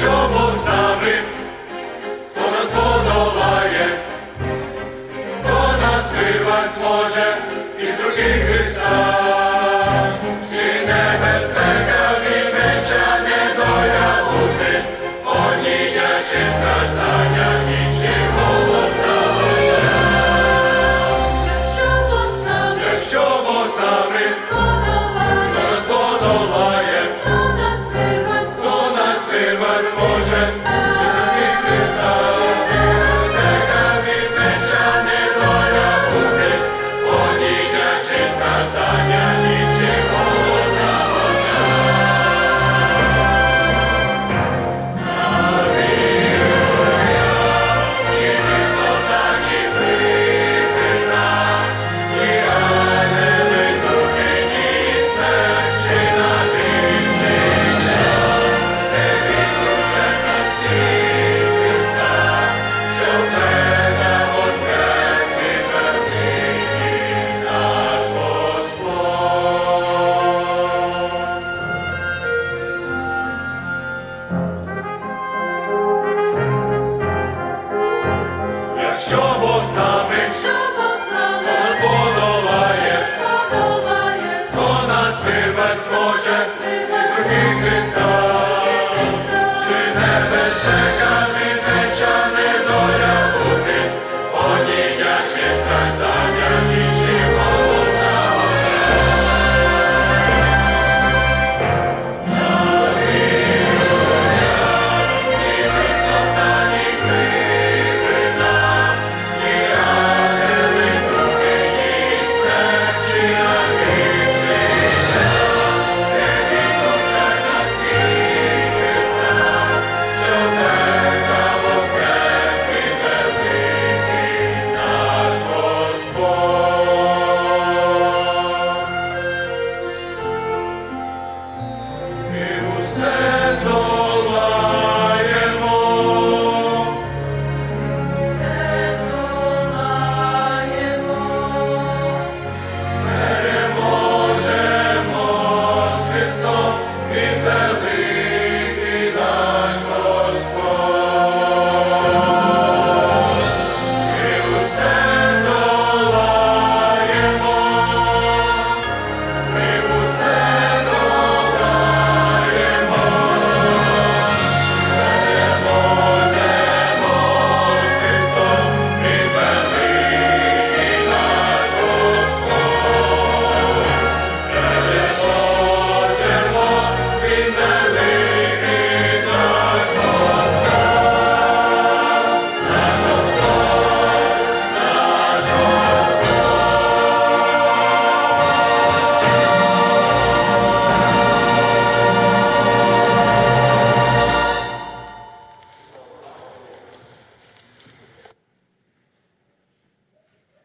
що Бог хто нас подолає, хто нас вирвать зможе із руки Христа. Вирвать